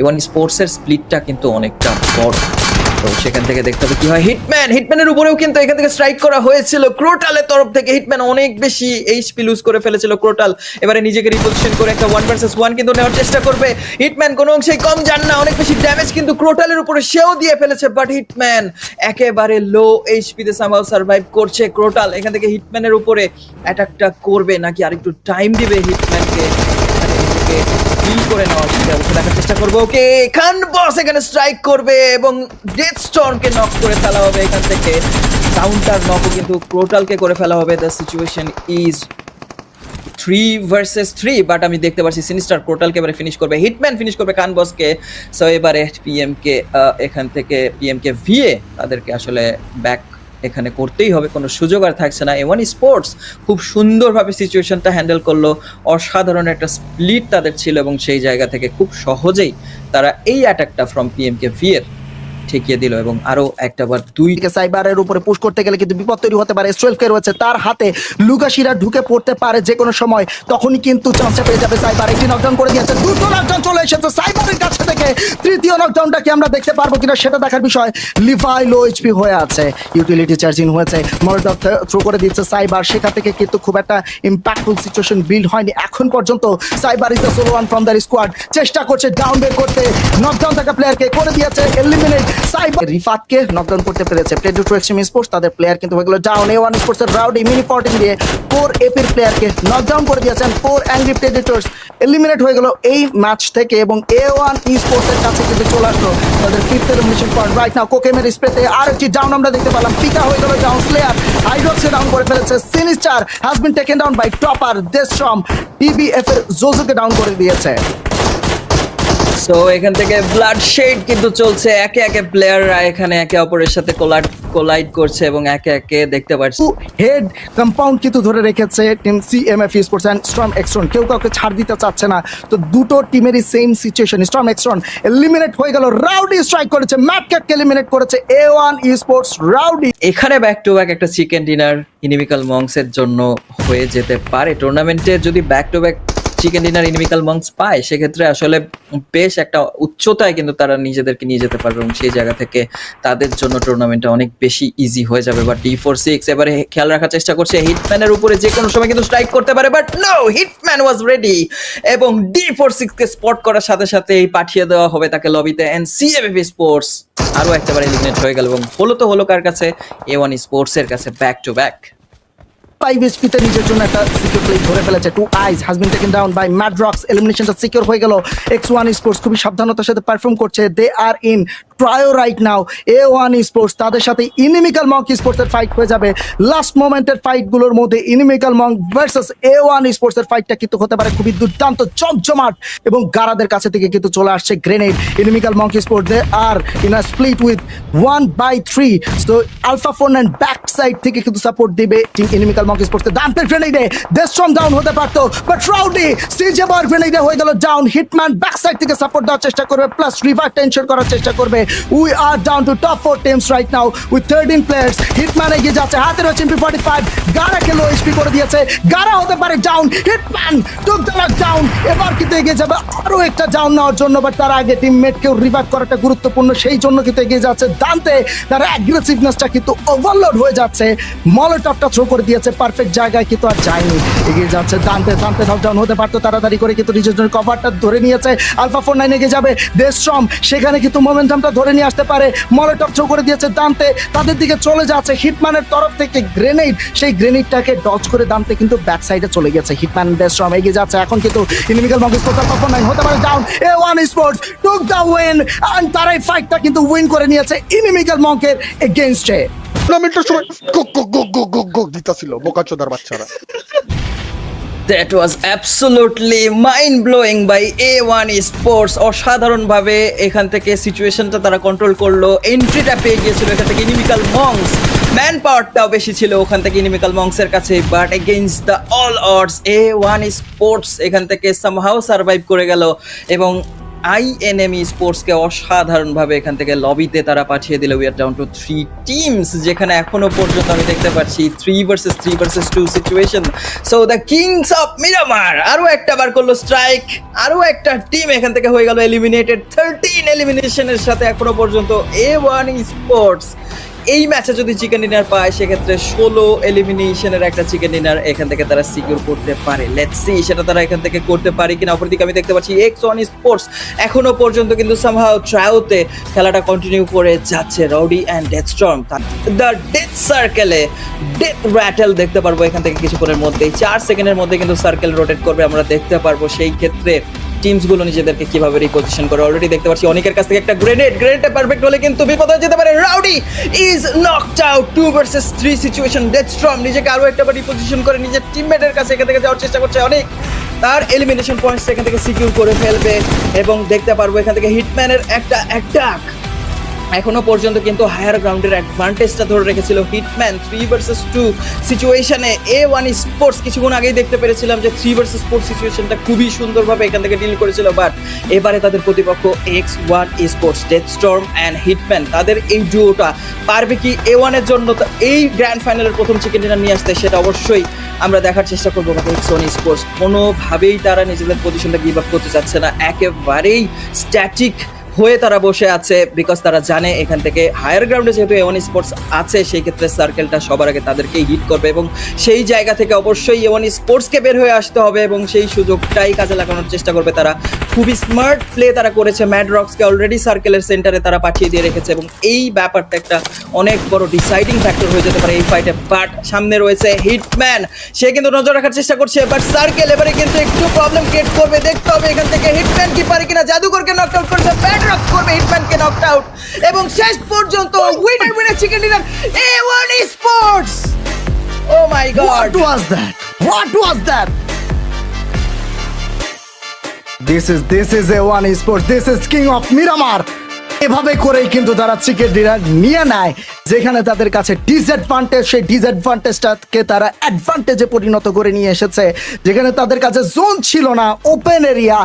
এবং স্পোর্টসের স্প্লিটটা কিন্তু অনেকটা বড়। তো সেখান থেকে দেখতে হবে কি হয়। হিটম্যান হিটম্যানের উপরেও কিন্তু এখান থেকে স্ট্রাইক করা হয়েছিল। ক্রোটালের তরফ থেকে হিটম্যান অনেক বেশি এইচপি লুজ করে ফেলেছিল ক্রোটাল এবারে নিজেকে রিপোজিশন করে একটা ওয়ান ভার্সেস ওয়ান কিন্তু নেওয়ার চেষ্টা করবে। হিটম্যান কোনো অংশেই কম যান না, অনেক বেশি ড্যামেজ কিন্তু ক্রোটালের উপরে সেও দিয়ে ফেলেছে বাট হিটম্যান একেবারে লো এইচপিতে সামাও সার্ভাইভ করছে ক্রোটাল এখান থেকে হিটম্যানের উপরে অ্যাটাকটা করবে, নাকি আরেকটু টাইম দিবে হিটম্যানকে ফিল করে নেওয়ার ব্যবস্থা দেখার চেষ্টা করব। ওকে এখান বস এখানে স্ট্রাইক করবে এবং ডেথ স্টর্মকে নক করে ফেলা হবে এখান থেকে। কাউন্টার নকও কিন্তু ক্রোটালকে করে ফেলা হবে। The situation is three versus three but আমি দেখতে পাচ্ছি সিনিস্টার ক্রোটালকে এবারে ফিনিশ করবে। হিটম্যান ফিনিশ করবে কান বসকে সো এবারে পিএমকে এখান থেকে পিএমকে ভিএ তাদেরকে আসলে ব্যাক এখানে করতেই হবে, কোনো সুযোগ আর থাকছে না। এমন স্পোর্টস খুব সুন্দরভাবে সিচুয়েশনটা হ্যান্ডেল করল। অসাধারণ একটা স্প্লিট তাদের ছিল এবং সেই জায়গা থেকে খুব সহজেই তারা এই অ্যাটাকটা ফ্রম পিএমকে ভিএর ঠেকিয়ে দিল এবং আরও একটা বার দুই সাইবারের উপরে পুশ করতে গেলে কিন্তু বিপদ তৈরি হতে পারে। স্ট্রেলফকে রয়েছে তার হাতে। লুকাশিরা ঢুকে পড়তে পারে যে কোনো সময়। তখনই কিন্তু চান্সটা পেয়ে যাবে সাইবার। একটি নকডাউন করে দিয়েছে। দুটো নকডাউন চলে এসেছে সাইবারের কাছে থেকে। তৃতীয় নকডাউনটা কি আমরা দেখতে পারব কিনা সেটা দেখার বিষয়। লিভাই লো এইচপি হয়ে আছে। ইউটিলিটি চার্জিং হয়েছে। মলটপ থ্রো করে দিচ্ছে সাইবার। সেখান থেকে কিন্তু খুব একটা ইম্প্যাক্টফুল সিচুয়েশন বিল্ড হয়নি। এখন পর্যন্ত cyber is the solo one from the squad চেষ্টা করছে ডাউন বের করতে। নকডাউন থাকা প্লেয়ারকে করে দিয়েছে। এলিমিনেট সাইবার রিফাতকে নকডাউন করতে পেরেছে। টু এক্সট্রিম স্পোর্টস তাদের প্লেয়ার কিন্তু হয়ে গেল ডাউন এ ওয়ান স্পোর্টস এর রাউডি মিনি দিয়ে ফোর এপির প্লেয়ারকে নকডাউন করে দিয়েছেন ফোর এলিমিনেট হয়ে গেল এই ম্যাচ থেকে এবং এ ওয়ান ই স্পোর্টস এর কাছে কিন্তু চলে আসলো তাদের fifth elimination point right now কোকেমের স্প্রেতে আর একটি ডাউন আমরা দেখতে পেলাম। পিকা হয়ে গেল ডাউন প্লেয়ার হাইড্রক্সে ডাউন করে ফেলেছে। Sinister has been taken down by topper Deschamps TBF এর জোজোকে ডাউন করে দিয়েছে। সো এখান থেকে ব্লাড শেড কিন্তু চলছে। একে একে প্লেয়াররা এখানে একে অপরের সাথে কোলাইড কোলাইড করছে এবং একে একে দেখতে পাচ্ছি হেড কম্পাউন্ড কিন্তু ধরে রেখেছে team CMF sports and Storm Xtron কেউ কাউকে ছাড় দিতে চাচ্ছে না। তো দুটো টিমেরই same situation Storm Xtron eliminate হয়ে গেল। রাউডি স্ট্রাইক করেছে। ম্যাটক্যাটকে এলিমিনেট করেছে এ ওয়ান স্পোর্টস রাউডি এখানে ব্যাক টু ব্যাক একটা চিকেন ডিনার ইনিমিক্যাল মংসের জন্য হয়ে যেতে পারে। টুর্নামেন্টে যদি back to back chicken dinner inimical monks পায় সেক্ষেত্রে আসলে বেশ একটা উচ্চতায় কিন্তু তারা নিজেদেরকে নিয়ে যেতে পারবে এবং সেই জায়গা থেকে তাদের জন্য টুর্নামেন্টটা অনেক বেশি ইজি হয়ে যাবে। বা ডি ফোর সিক্স এবারে খেয়াল রাখার চেষ্টা করছে হিটম্যানের উপরে যে কোনো সময় কিন্তু স্ট্রাইক করতে পারে but no Hitman was ready এবং ডি ফোর সিক্সকে স্পট করার সাথে সাথেই পাঠিয়ে দেওয়া হবে তাকে লবিতে অ্যান্ড সিএফএফ স্পোর্টস আরও একটাবার এলিমিনেট হয়ে গেল এবং হলো তো হলো কার কাছে? এ ওয়ান স্পোর্টসের কাছে ব্যাক টু ব্যাক ফাইভ এসপিতে নিজের জন্য একটা সিকিউর প্লে ধরে ফেলেছে। Two ice has been taken down by Madrox এলিমিনেশনটা secure হয়ে গেল। এক্স ওয়ান স্পোর্টস খুবই সাবধানতার সাথে পারফর্ম করছে। They are in trio right now A one sports তাদের সাথে ইনিমিক্যাল মঙ্ক স্পোর্টসের ফাইট হয়ে যাবে। লাস্ট মোমেন্টের ফাইটগুলোর মধ্যে inimical Monk versus A one স্পোর্টসের ফাইটটা কিন্তু হতে পারে খুবই দুর্দান্ত জমজমাট এবং গারাদের কাছে থেকে কিন্তু চলে আসছে grenade inimical monk sport they are in a split with one by three তো alpha phone and back side থেকে কিন্তু সাপোর্ট দিবে টিম ইনিমিক্যাল মঙ্ক স্পোর্টসকে দাম্পের গ্রেনেডে দেশম ডাউন হতে পারতো বাট রাউডি সিজে বার গ্রেনেডে হয়ে গেল ডাউন হিটম্যান ব্যাক সাইড থেকে সাপোর্ট দেওয়ার চেষ্টা করবে প্লাস রিভার টেনশন করার চেষ্টা করবে। We are down to top four teams right now with thirteen players Hitman এগিয়ে যাচ্ছে, হাতে রয়েছে এমপি ফর্টি ফাইভ গারাকে লো এইচপি করে দিয়েছে। গারা হতে পারে down Hitman took the down এবার কিন্তু এগিয়ে যাবে আরও একটা ডাউন নেওয়ার জন্য বাট তার আগে টিমমেটকেও রিভাইভ করাটা গুরুত্বপূর্ণ। সেই জন্য কিন্তু এগিয়ে যাচ্ছে দান্তে তার অ্যাগ্রেসিভনেসটা কিন্তু ওভারলোড হয়ে যাচ্ছে। মলোটপটা থ্রো করে দিয়েছে পারফেক্ট জায়গায় কিন্তু আর যায়নি। এগিয়ে যাচ্ছে দান্তে দান্তে নকডাউন হতে পারতো, তাড়াতাড়ি করে কিন্তু নিজের জন্য কভারটা ধরে নিয়েছে। আলফা ফোর নাইন এগিয়ে যাবে। দেশশ্রম সেখানে কিন্তু মোমেন্টামটা ধরে নিয়ে আসতে পারে মলোটপ থ্রো করে দিয়েছে দান্তে তাদের দিকে চলে যাচ্ছে হিটম্যানের তরফ থেকে গ্রেনেড সেই গ্রেনেডটাকে ডচ করে দান্তে কিন্তু ব্যাক সাইডে চলে গেছে হিটম্যান দেশশ্রম এগিয়ে যাচ্ছে এখন কিন্তু inimical sports alpha four nine হতে পারে down A one sports took the win and তারাই ফাইটটা কিন্তু উইন করে নিয়েছে ইনিমিক্যাল মঙ্কের এগেনস্টে টুর্নামেন্টের সময় দিতাছিল বোকাচোদার বাচ্চারা that was absolutely mind blowing by A one sports অসাধারণভাবে এখান থেকে সিচুয়েশনটা তারা কন্ট্রোল করল। এন্ট্রিটা পেয়ে গিয়েছিল এখান থেকে ইনিমিকাল মংস ম্যান পাওয়ারটাও বেশি ছিল ওখান থেকে ইনিমিকাল মংসের কাছে। But against the all odds A one sports এখান থেকে সামহাও সার্ভাইভ করে গেল। এবং আইএনএমই স্পোর্টসকে অসাধারণভাবে এখান থেকে লবিতে তারা পাঠিয়ে দিল। We are down to three teams যেখানে এখনও পর্যন্ত আমি দেখতে পাচ্ছি three versus three versus two situation so the kings of Miramar আরও একটা বার করল স্ট্রাইক আরও একটা টিম এখান থেকে হয়ে গেল এলিমিনেটেড থার্টিন এলিমিনেশনের সাথে এখনও পর্যন্ত এ ওয়ান স্পোর্টস এই ম্যাচে যদি চিকেন ডিনার পায়, সেক্ষেত্রে ষোলো এলিমিনেশনের একটা চিকেন ডিনার এখান থেকে তারা সিকিউর করতে পারে। লেটস সি সেটা তারা এখান থেকে করতে পারে কিনা। অপরদিকে আমি দেখতে পাচ্ছি এক্স ওয়ান স্পোর্টস এখনও পর্যন্ত কিন্তু সামহাও ট্রায়োতে খেলাটা কন্টিনিউ করে যাচ্ছে rowdy and death storm the death সার্কেলে death rattle দেখতে পারব এখান থেকে কিছুক্ষণের মধ্যেই। চার সেকেন্ডের মধ্যে কিন্তু সার্কেল রোটেট করবে, আমরা দেখতে পারব। সেই ক্ষেত্রে টিমসগুলো নিজেদেরকে কীভাবে রিপোজিশন করে অলরেডি দেখতে পাচ্ছি অনেকের কাছ থেকে একটা গ্রেনেড গ্রেনেডটা পারফেক্ট হলে কিন্তু বিপদ হয়ে যেতে পারে। Rowdy is knocked out two versus three situation death storm নিজেকে আরও একটা রিপোজিশন করে নিজের টিমমেটের কাছে এখান থেকে যাওয়ার চেষ্টা করছে অনেক। তার এলিমিনেশন পয়েন্টস এখান থেকে সিকিউর করে ফেলবে এবং দেখতে পারব এখান থেকে হিটম্যানের একটা অ্যাটাক এখনও পর্যন্ত কিন্তু হায়ার গ্রাউন্ডের অ্যাডভান্টেজটা ধরে রেখেছিল হিটম্যান থ্রি ভার্সেস টু সিচুয়েশনে এ। ওয়ান স্পোর্টস কিছুক্ষণ আগেই দেখতে পেরেছিলাম যে থ্রি ভার্সেস ফোর সিচুয়েশনটা খুবই সুন্দরভাবে এখান থেকে ডিল করেছিল। বাট এবারে তাদের প্রতিপক্ষ X one sports death storm and Hitman তাদের এই ডুয়োটা পারবে কি এ ওয়ানের জন্য? তা- এই গ্র্যান্ড ফাইনালের প্রথম চিকেন ডিনার নিয়ে আসতে সেটা অবশ্যই আমরা দেখার চেষ্টা করব এক্স ওয়ান স্পোর্টস কোনোভাবেই তারা নিজেদের পজিশনটা গিভ আপ করতে চাচ্ছে না। একেবারেই স্ট্যাটিক হয়ে তারা বসে আছে বিকজ তারা জানে এখান থেকে হায়ার গ্রাউন্ডে যেহেতু এওয়ান স্পোর্টস আছে, সেই ক্ষেত্রে সার্কেলটা সবার আগে তাদেরকেই হিট করবে এবং সেই জায়গা থেকে অবশ্যই এওয়ান স্পোর্টসকে বের হয়ে আসতে হবে এবং সেই সুযোগটাই কাজে লাগানোর চেষ্টা করবে তারা। খুবই স্মার্ট প্লে তারা করেছে ম্যাড রক্সকে অলরেডি সার্কেলের সেন্টারে তারা পাঠিয়ে দিয়ে রেখেছে এবং এই ব্যাপারটা একটা অনেক বড় ডিসাইডিং ফ্যাক্টর হয়ে যেতে পারে এই ফাইটে বাট সামনে রয়েছে হিটম্যান সে কিন্তু নজর রাখার চেষ্টা করছে বাট সার্কেল এবারে কিন্তু একটু প্রবলেম ক্রিয়েট করবে, দেখতে হবে এখান থেকে হিটম্যান কি পারে কিনা জাদুকরকে নক আউট করছে ব্যাড রক করবে হিটম্যানকে নক আউট এবং শেষ পর্যন্ত winner winner chicken dinner A one sports oh my God What was that? What was that? This is this is a one sport. This is king of Miramar. এভাবে করেই কিন্তু তারা chicken dinner নিয়ে নেয় যেখানে তাদের কাছে ডিসঅ্যাডভান্টেজ সেই ডিসঅ্যাডভান্টেজটাকে তারা অ্যাডভান্টেজে পরিণত করে নিয়ে এসেছে যেখানে তাদের কাছে জোন ছিল না ওপেন এরিয়া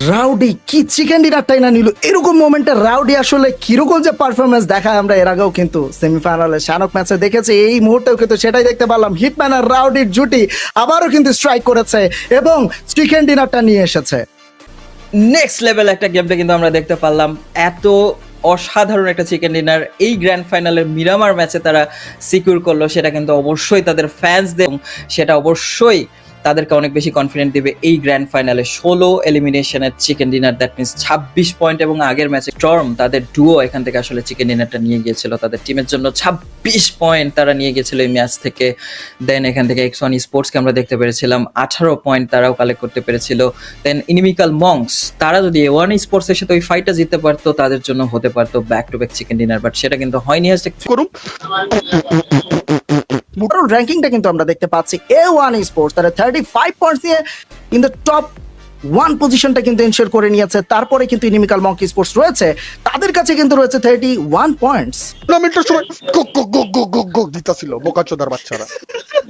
রাউডি কি চিকেন ডিনারটাই না নিল? এরকম মোমেন্টে রাউডি আসলে কীরকম যে পারফরমেন্স দেখায় আমরা এর আগেও কিন্তু সেমিফাইনালে শানক ম্যাচে দেখেছি। এই মুহূর্তেও কিন্তু সেটাই দেখতে পেলাম হিটম্যান আর রাউডির জুটি আবারও কিন্তু স্ট্রাইক করেছে এবং চিকেন ডিনারটা নিয়ে এসেছে। নেক্সট লেভেল একটা গেমটা কিন্তু আমরা দেখতে পারলাম। এত অসাধারণ একটা চিকেন ডিনার এই গ্র্যান্ড ফাইনালের মিরামার ম্যাচে তারা সিকিউর করল, সেটা কিন্তু অবশ্যই তাদের ফ্যান্সদের সেটা অবশ্যই তাদেরকে অনেক বেশি কনফিডেন্ট দিবে এই গ্র্যান্ড ফাইনালে ষোলো এলিমিনেশনের চিকেন ডিনার দ্যাট মিনস ছাব্বিশ পয়েন্ট এবং আগের ম্যাচে স্টর্ম তাদের ডুও এখান থেকে আসলে চিকেন ডিনারটা নিয়ে গিয়েছিল। তাদের টিমের জন্য ছাব্বিশ পয়েন্ট তারা নিয়ে গিয়েছিল এই ম্যাচ থেকে। দেন এখান থেকে এক্স ওয়ান স্পোর্টসকে আমরা দেখতে পেরেছিলাম, আঠারো পয়েন্ট তারাও কালেক্ট করতে পেরেছিল। দেন ইনিমিক্যাল মংস তারা যদি এ ওয়ান স্পোর্টসের সাথে ওই ফাইটটা জিততে পারতো, তাদের জন্য হতে পারতো back to back chicken dinner but সেটা কিন্তু হয়নি। হাসতে করুন। কারণ র্যাঙ্কিংটা কিন্তু আমরা দেখতে পাচ্ছি এ ওয়ান স্পোর্টস তারা থার্টি ফাইভ পয়েন্টস নিয়ে ইন দ্য টপ ওয়ান পজিশনটা কিন্তু এনশিওর করে নিয়েছে। তারপরে কিন্তু ইনিমিকাল মঙ্কি স্পোর্টস রয়েছে। তাদের কাছে কিন্তু রয়েছে থার্টি ওয়ান পয়েন্টস টুর্নামেন্টের সময় দিতাছিল বোকাচোদার বাচ্চারা।